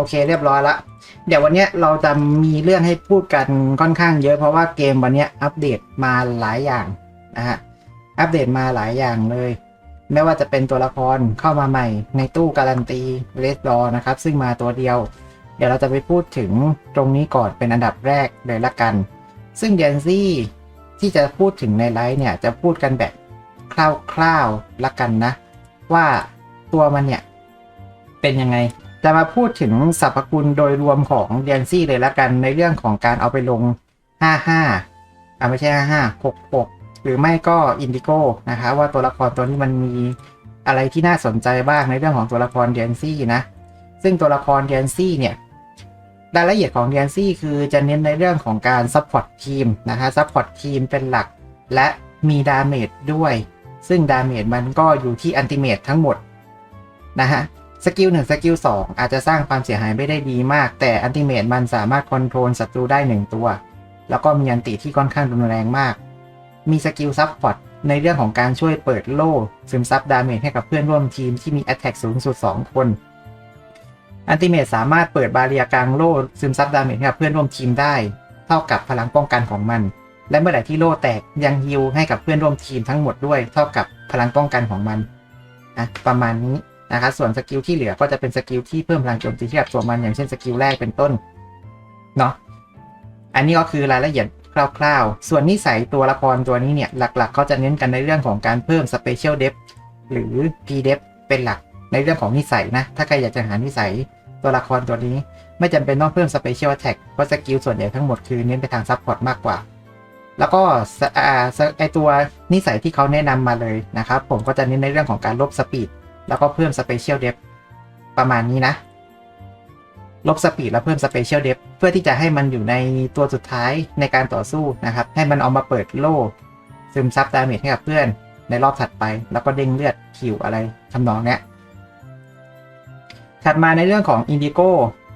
โอเคเรียบร้อยละเดี๋ยววันนี้เราจะมีเรื่องให้พูดกันค่อนข้างเยอะเพราะว่าเกมวันนี้อัปเดตมาหลายอย่างนะฮะอัปเดตมาหลายอย่างเลย ไม่ว่าจะเป็นตัวละครเข้ามาใหม่ในตู้การันตีเลสดอนะครับ ซึ่งมาตัวเดียว เดี๋ยวเราจะไปพูดถึงตรงนี้ก่อนเป็นอันดับแรกเลยละกัน ซึ่งเดนซี่ที่จะพูดถึงในไลฟ์เนี่ยจะพูดกันแบบคร่าวๆละกันนะ ว่าตัวมันเนี่ยเป็นยังไง จะมาพูดถึงสรรพคุณโดยรวมของเดนซี่เลยละกันในเรื่องของการเอาไปลง 55อ่าไม่ใช่ 55 66 หรือไม่ก็อินดิโก้นะคะว่าตัวละครตัวนี้มันมีอะไรที่น่าสนใจบ้างในเรื่องของตัวละครเดนซี่นะ ซึ่งตัวละครเดนซี่เนี่ยรายละเอียดของเดนซี่คือจะเน้นในเรื่องของการซัพพอร์ตทีมนะฮะซัพพอร์ตทีมเป็นหลัก และมีดาเมจด้วย ซึ่งดาเมจมันก็อยู่ที่อันติเมตทั้งหมดนะฮะ สกิลหนึ่งสกิลสองอาจจะสร้างความเสียหายไม่ได้ดีมาก แต่อันติเมตมันสามารถคอนโทรลศัตรูได้หนึ่งตัว แล้วก็มีอันติที่ค่อนข้างรุนแรงมาก มีสกิลซับพอร์ตในเรื่องของการช่วยเปิดโล่ซึมซับดาเมจให้กับเพื่อนร่วมทีมที่มีแอตแทกสูงสุด 2 คน อันติเมตสามารถเปิดบาเรียกลางโล่ซึมซับดาเมจให้กับเพื่อนร่วมทีมได้ เท่ากับพลังป้องกันของมัน และเมื่อไหร่ที่โล่แตกยังฮิลให้กับเพื่อนร่วมทีมทั้งหมดด้วย เท่ากับพลังป้องกันของมันนะประมาณนี้ นะครับส่วนสกิลที่เหลือก็จะเป็นสกิลที่เพิ่มพลังโจมตีให้กับตัวมันอย่างเช่นสกิลแรกเป็นต้นเนาะอันนี้ก็คือรายละเอียดคร่าวๆ ส่วนนิสัยตัวละครตัวนี้เนี่ยหลักๆเขาจะเน้นกันในเรื่องของการเพิ่ม Special d e p t หรือ p d e p t เป็นหลักในเรื่องของนิสัยนะ ถ้าใครอยากจะหานิสัยตัวละครตัวนี้ ไม่จำเป็นต้องเพิ่ม Special Attack เพราะสกิลส่วนใหญ่ทั้งหมดคือเน้นไปทางซัพพอร์ตมากกว่า แล้วก็ไอตัวนิสัยที่เขาแนะนำมาเลยนะครับ ผมก็จะเน้นในเรื่องของการลบสปีด แล้วก็เพิ่ม Special d e p t ประมาณนี้นะ ลบสปีดแล้วเพิ่ม Special d e p t เพื่อที่จะให้มันอยู่ในตัวสุดท้ายในการต่อสู้นะครับ ให้มันเอามาเปิดโล่ซึมซับดาเมจให้กับเพื่อนในรอบถัดไป แล้วก็เด้งเลือดคิวอะไรทำนองเนี้ยถัดมาในเรื่องของอินดิโก้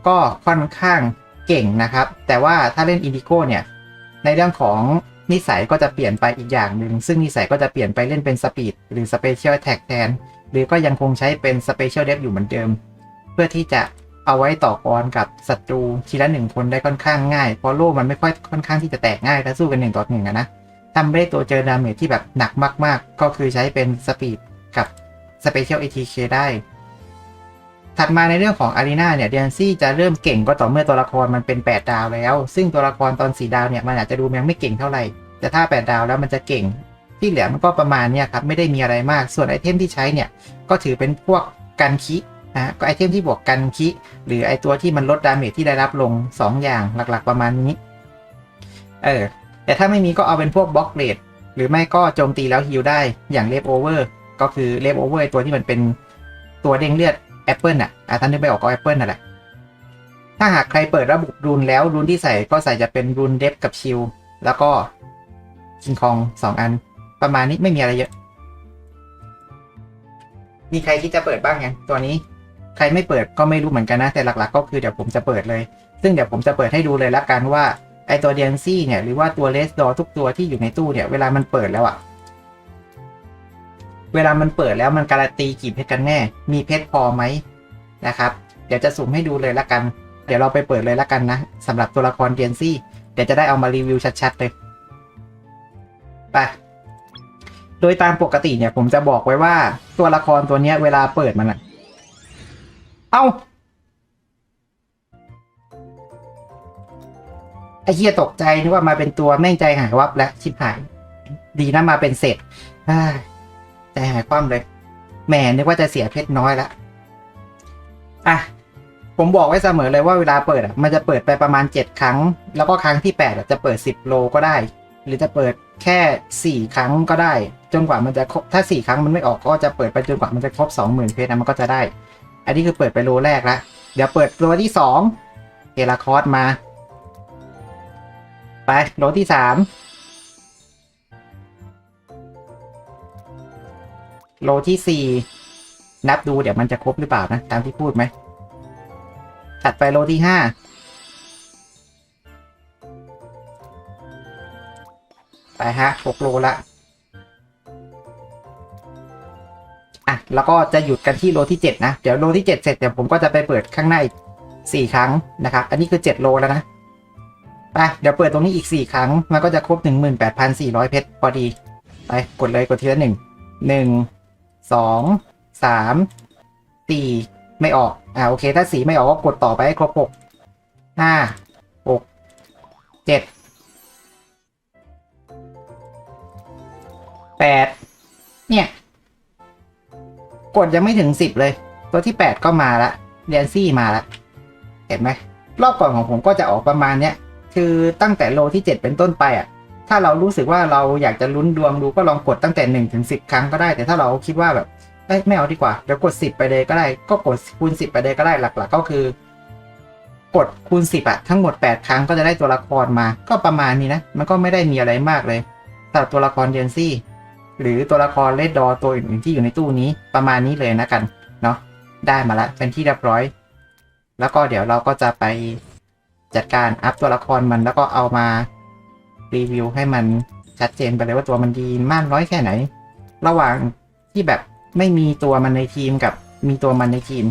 ก็ค่อนข้างเก่งนะครับ แต่ว่าถ้าเล่นอินดิโก้เนี่ย ในเรื่องของ นิสัยก็จะเปลี่ยนไปอีกอย่างหนึ่ง ซึ่งนิสัยก็จะเปลี่ยนไปเล่นเป็นสปีดหรือสเปเชียลแท็กแทน หรือก็ยังคงใช้เป็นสเปเชียลเดฟอยู่เหมือนเดิม เพื่อที่จะเอาไว้ต่อกรกับศัตรูทีละหนึ่งคนได้ค่อนข้างง่าย เพราะโล่มันไม่ค่อยค่อนข้างที่จะแตกง่ายถ้าสู้กันหนึ่งต่อหนึ่งนะทำไม่ได้ตัวเจอดาเมจที่แบบหนักมาก ๆ ก็คือใช้เป็นสปีดกับสเปเชียลเอทีเคได้ ถัดมาในเรื่องของอารีนาเนี่ยเดนซี่จะเริ่มเก่งก็ต่อเมื่อตัวละครมันเป็น 8 ดาวแล้ว ซึ่งตัวละครตอน 4 ดาวเนี่ยมันอาจจะดูยังไม่เก่งเท่าไหร่ แต่ถ้า 8 ดาวแล้วมันจะเก่ง ที่เหลือมันก็ประมาณเนี่ยครับไม่ได้มีอะไรมาก ส่วนไอเทมที่ใช้เนี่ยก็ถือเป็นพวกกันคินะก็ไอเทมที่บวกกันคิหรือไอตัวที่มันลดดาเมจที่ได้รับลง 2 อย่างหลักๆประมาณนี้ เออแต่ถ้าไม่มีก็เอาเป็นพวกบล็อกเลดหรือไม่ก็โจมตีแล้วฮิลได้อย่างเลฟโอเวอร์ก็คือเลฟโอเวอร์ตัวที่มันเป็นตัวเด้งเลือด แอปเปิลอะอะท่านนึกไปออกก็แอปเปิลนั่นแหละ ถ้าหากใครเปิดระบุรูนแล้วรูนที่ใส่ก็ใส่จะเป็นรูนเดฟกับชิลแล้วก็คิงคองสองอัน ประมาณนี้ไม่มีอะไรเยอะ มีใครที่จะเปิดบ้างยังตัวนี้ใครไม่เปิดก็ไม่รู้เหมือนกันนะ แต่หลักๆ ก็คือเดี๋ยวผมจะเปิดเลย ซึ่งเดี๋ยวผมจะเปิดให้ดูเลยละกันว่าไอตัวเดียนซี่เนี่ยหรือว่าตัวเลสดอทุกตัวที่อยู่ในตู้เนี่ยเวลามันเปิดแล้วอะ เวลามันเปิดแล้วมันการันตีกี่เพชรกันแน่ มีเพชรพอไหมนะครับ เดี๋ยวจะสุ่มให้ดูเลยละกัน เดี๋ยวเราไปเปิดเลยละกันนะสำหรับตัวละครเดียนซี่ เดี๋ยวจะได้เอามารีวิวชัดๆเลยไปโดยตามปกติเนี่ยผมจะบอกไว้ว่าตัวละครตัวเนี้ย เวลาเปิดมันอะเอ้าไอ้เหี้ยตกใจนึกว่ามาเป็นตัวแม่งใจหายวับแล้วชิบหาย ดีนะมาเป็นเศษอ้า ใจหายความเลยแหมนึกว่าจะเสียเพชรน้อยละอะผมบอกไว้เสมอเลยว่าเวลาเปิดอะมันจะเปิดไปประมาณ 7 ครั้ง แล้วก็ครั้งที่ 8 จะเปิด 10 โลก็ได้ หรือจะเปิดแค่ 4 ครั้งก็ได้ จนกว่ามันจะครบถ้า 4 ครั้งมันไม่ออกก็จะเปิดไปจนกว่ามันจะครบ 20,000 เพชรนะมันก็จะได้ อันนี้คือเปิดไปโลแรกละเดี๋ยวเปิดโลที่2เอลาคอสมา ไปโลที่3 โลที่สี่นับดูเดี๋ยวมันจะครบหรือเปล่านะ ตามที่พูดไหม ถัดไปโลที่ห้าไปฮะหกโลละอะ แล้วก็จะหยุดกันที่โลที่เจ็ดนะ เดี๋ยวโลที่เจ็ดเสร็จเดี๋ยวผมก็จะไปเปิดข้างในสี่ครั้งนะครับ อันนี้คือเจ็ดโลแล้วนะไปเดี๋ยวเปิดตรงนี้อีกสี่ครั้ง มันก็จะครบหนึ่งหมื่นแปดพันสี่ร้อยเพชรพอดี ไป กดเลยกดทีละหนึ่งหนึ่ง สองสามสี่ไม่ออก อ่าโอเค ถ้าสีไม่ออกก็กดต่อไปให้ครบหกห้าหกเจ็ดแปดเนี่ย กดยังไม่ถึงสิบเลย ตัวที่แปดก็มาละเรียนซี่มาละเห็นไหมรอบก่อนของผมก็จะออกประมาณเนี้ย คือตั้งแต่โลที่เจ็ดเป็นต้นไปอะ ถ้าเรารู้สึกว่าเราอยากจะลุ้นดวงดูก็ลองกดตั้งแต่หนึ่งถึงสิบครั้งก็ได้ แต่ถ้าเราคิดว่าแบบไม่เอาดีกว่าเดี๋ยวกดสิบไปเลยก็ได้ ก็กดคูณสิบไปเลยก็ได้หลัก ๆ ก็คือกดคูณสิบอะทั้งหมดแปดครั้งก็จะได้ตัวละครมา ก็ประมาณนี้นะ มันก็ไม่ได้มีอะไรมากเลยสำหรับตัวละครเดนซี่ หรือตัวละครเลดดอตัวอื่นๆที่อยู่ในตู้นี้ประมาณนี้เลยนะกันเนาะได้มาแล้วเป็นที่เรียบร้อย แล้วก็เดี๋ยวเราก็จะไปจัดการอัพตัวละครมันแล้วก็เอามา รีวิวให้มันชัดเจนไปเลยว่าตัวมันดีมากน้อยแค่ไหน ระหว่างที่แบบไม่มีตัวมันในทีมกับมีตัวมันในทีม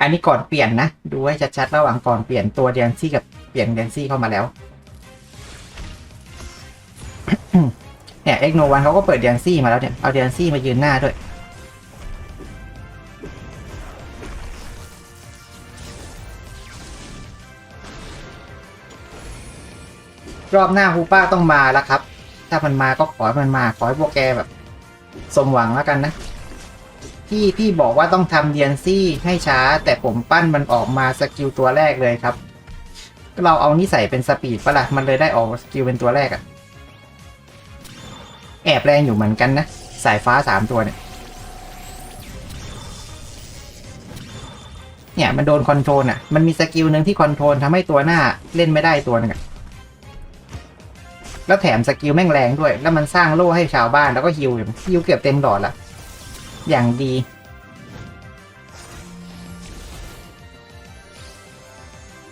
อันนี้ก่อนเปลี่ยนนะ ดูให้ชัดๆระหว่างก่อนเปลี่ยนตัวเดนซี่กับเปลี่ยนเดนซี่เข้ามาแล้วเนี่ยเอ็กโนวันเขาก็เปิดเดนซี่มาแล้วเนี่ยเอาเดนซี่มายืนหน้าด้วย รอบหน้าฮูป้าต้องมาแล้วครับ ถ้ามันมาก็ขอให้มันมา ขอให้พวกแกแบบ สมหวังแล้วกันนะพี่พี่บอกว่าต้องทำเดียนซี่ให้ช้า แต่ผมปั้นมันออกมาสกิลตัวแรกเลยครับ เราเอานี่ใส่เป็นสปีดปะละ่ะมันเลยได้ออกสกิลเป็นตัวแรกอะแอบแรงอยู่เหมือนกันนะ สายฟ้าสามตัวเนี่ยเนี่ยมันโดนคอนโทรลอะ มันมีสกิลหนึ่งที่คอนโทรลทำให้ตัวหน้าเล่นไม่ได้ตัวหนึงอะ แล้วแถมสกิลแม่งแรงด้วย แล้วมันสร้างโล่ให้ชาวบ้านแล้วก็ฮิวฮิวเกือบเต็มดอดละอย่างดี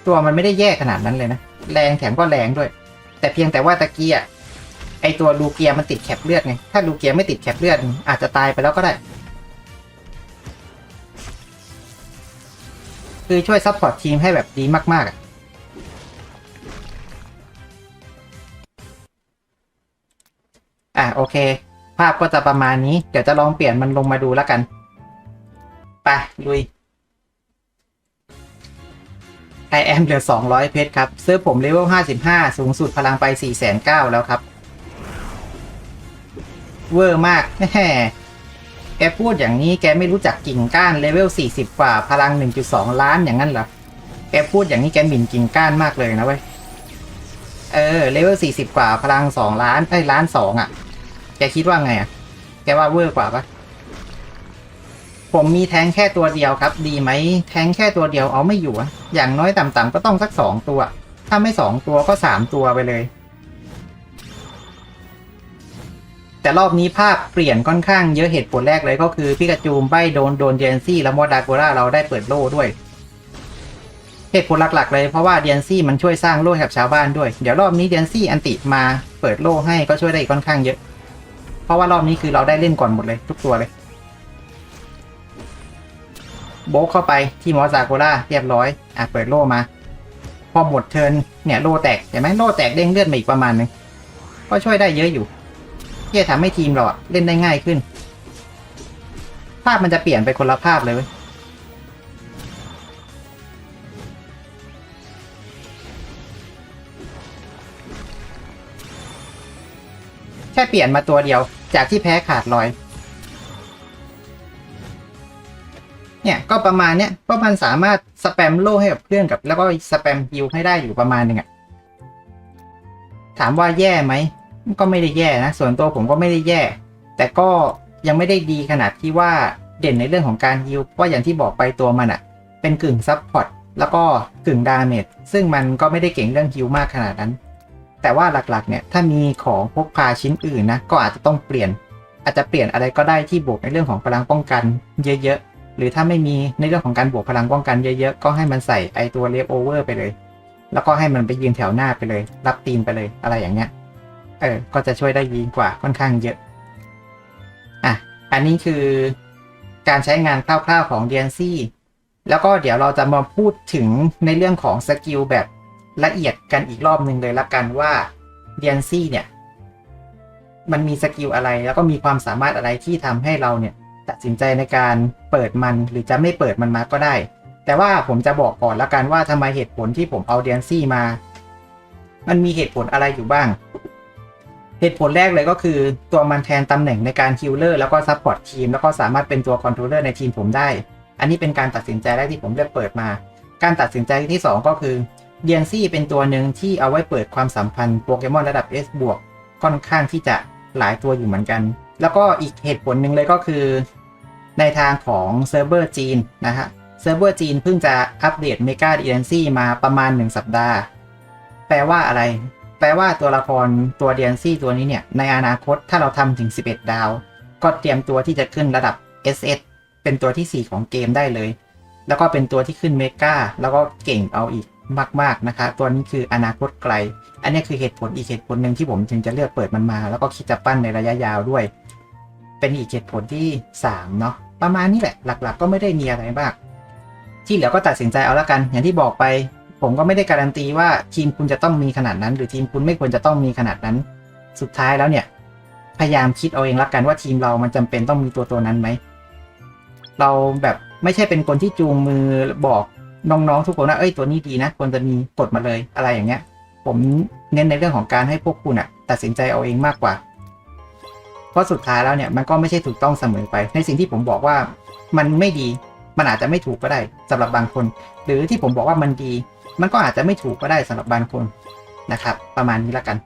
ตัวมันไม่ได้แย่ขนาดนั้นเลยนะ แรงแถมก็แรงด้วย แต่เพียงแต่ว่าตะเกียไอตัวลูเกียมันติดแคปเลือดไง ถ้าลูเกียไม่ติดแคปเลือด อาจจะตายไปแล้วก็ได้ คือช่วยซัพพอร์ตทีมให้แบบดีมากๆอะ อะโอเค ภาพก็จะประมาณนี้ เดี๋ยวจะลองเปลี่ยนมันลงมาดูแล้วกัน ไปลุย I am เหลือ 200 เพชรครับเสื้อผมเลเวล 55 สูงสุดพลังไป 4,900แล้วครับ เวอร์มากแหมแกพูดอย่างนี้แกไม่รู้จักกิ่งก้านเลเวล 40 กว่า พลัง 1.2 ล้านอย่างนั้นเหรอ แกพูดอย่างนี้แกหมิ่นกิ่งก้านมากเลยนะเว้ย เออ เลเวล 40 กว่า พลัง 2 ล้านไอ้ล้าน 2 อะ แกคิดว่าไงอะ แกว่าเวอร์กว่าปะผมมีแทงแค่ตัวเดียวครับ ดีไหมแทงแค่ตัวเดียวเอาไม่อยู่อะอย่างน้อยต่ำๆก็ต้องสักสองตัว ถ้าไม่สองตัวก็สามตัวไปเลย แต่รอบนี้ภาพเปลี่ยนค่อนข้างเยอะเหตุผลแรกเลยก็คือพิกาจูมใบโดนโดนเดียนซี่แล้วมอดาโกราเราได้เปิดโล่ด้วย เหตุผลหลักๆเลยเพราะว่าเดียนซี่มันช่วยสร้างโล่ให้กับชาวบ้านด้วย เดี๋ยวรอบนี้เดียนซี่อันติมาเปิดโล่ให้ก็ช่วยได้อีกค่อนข้างเยอะ ราะว่ารอบนี้คือเราได้เล่นก่อนหมดเลย ทุกตัวเลย โบกเข้าไปที่มอสซาโกล่าเรียบร้อย อะเปิดโล่มา พอหมดเทินเนี่ยโล่แตกเห็นไหมโล่แตกเด้งเลือดมาอีกประมาณนึงก็ช่วยได้เยอะอยู่ที่จะทำให้ทีมเราเล่นได้ง่ายขึ้น ภาพมันจะเปลี่ยนไปคนละภาพเลยเว้ย ค่เปลี่ยนมาตัวเดียว จากที่แพ้ขาดลอย เนี่ยก็ประมาณเนี้ยเพราะมันสามารถสแปมโล่ให้กับเพื่อนกับ แล้วก็สแปมฮิลให้ได้อยู่ประมาณหนึ่งอะถามว่าแย่ไหมก็ไม่ได้แย่นะ ส่วนตัวผมก็ไม่ได้แย่ แต่ก็ยังไม่ได้ดีขนาดที่ว่าเด่นในเรื่องของการฮิลเพราะอย่างที่บอกไปตัวมันอะเป็นกึ่งซับพอร์ตแล้วก็กึ่งดาเมจซึ่งมันก็ไม่ได้เก่งเรื่องฮิลมากขนาดนั้น แต่ว่าหลักๆเนี่ยถ้ามีของพกพาชิ้นอื่นนะก็อาจจะต้องเปลี่ยน อาจจะเปลี่ยนอะไรก็ได้ที่บวกในเรื่องของพลังป้องกันเยอะๆ หรือถ้าไม่มีในเรื่องของการบวกพลังป้องกันเยอะๆ ก็ให้มันใส่ไอตัวเลฟโอเวอร์ไปเลย แล้วก็ให้มันไปยืนแถวหน้าไปเลย รับตีนไปเลยอะไรอย่างเงี้ยเออก็จะช่วยได้ดีกว่าค่อนข้างเยอะอะอันนี้คือการใช้งานคร่าวๆของ DNC แล้วก็เดี๋ยวเราจะมาพูดถึงในเรื่องของสกิลแบบ ละเอียดกันอีกรอบหนึ่งเลยละกันว่าเดียนซี่เนี่ย มันมีสกิลอะไรแล้วก็มีความสามารถอะไรที่ทำให้เราเนี่ย ตัดสินใจในการเปิดมันหรือจะไม่เปิดมันมาก็ได้ แต่ว่าผมจะบอกก่อนละกันว่าทำไมเหตุผลที่ผมเอาเดียนซี่มา มันมีเหตุผลอะไรอยู่บ้าง เหตุผลแรกเลยก็คือตัวมันแทนตำแหน่งในการคิลเลอร์แล้วก็ซัพพอร์ตทีมแล้วก็สามารถเป็นตัวคอนโทรลเลอร์ในทีมผมได้อันนี้เป็นการตัดสินใจแรกที่ผมเลือกเปิดมา การตัดสินใจที่ 2 ก็คือ เดียนซี่เป็นตัวหนึ่งที่เอาไว้เปิดความสัมพันธ์โปเกมอนระดับ S บวกค่อนข้างที่จะหลายตัวอยู่เหมือนกัน แล้วก็อีกเหตุผลหนึ่งเลยก็คือ ในทางของเซิร์ฟเวอร์จีนนะฮะ เซิร์ฟเวอร์จีนเพิ่งจะอัปเดตเมกาเดีเอนซี่มาประมาณ 1 สัปดาห์ แปลว่าอะไร แปลว่าตัวละครตัวเดียนซี่ตัวนี้เนี่ย ในอนาคตถ้าเราทำถึง 11 ดาว ก็เตรียมตัวที่จะขึ้นระดับ SS เป็นตัวที่ 4 ของเกมได้เลย แล้วก็เป็นตัวที่ขึ้นเมกาแล้วก็เก่งเอาอีก มาก ๆ นะคะ ตัวนี้คืออนาคตไกล อันนี้คือเหตุผลอีกเหตุผลหนึ่งที่ผมจึงจะเลือกเปิดมันมา แล้วก็คิดจะปั้นในระยะยาวด้วย เป็นอีกเหตุผลที่ 3 เนาะประมาณนี้แหละ หลัก ๆ ก็ไม่ได้มีอะไรมาก ที่เหลือก็ตัดสินใจเอาละกัน อย่างที่บอกไป ผมก็ไม่ได้การันตีว่าทีมคุณจะต้องมีขนาดนั้น หรือทีมคุณไม่ควรจะต้องมีขนาดนั้น สุดท้ายแล้วเนี่ย พยายามคิดเอาเองละกันว่าทีมเรามันจำเป็นต้องมีตัวตัวนั้นไหมเราแบบไม่ใช่เป็นคนที่จูงมือบอก น้องๆทุกคนว่าเอ้ยตัวนี้ดีนะควรจะมีกดมาเลยอะไรอย่างเงี้ย ผมเน้นในเรื่องของการให้พวกคุณอะตัดสินใจเอาเองมากกว่า เพราะสุดท้ายแล้วเนี่ยมันก็ไม่ใช่ถูกต้องเสมอไป ในสิ่งที่ผมบอกว่ามันไม่ดีมันอาจจะไม่ถูกก็ได้สำหรับบางคน หรือที่ผมบอกว่ามันดี มันก็อาจจะไม่ถูกก็ได้สำหรับบางคนนะครับ ประมาณนี้ละกัน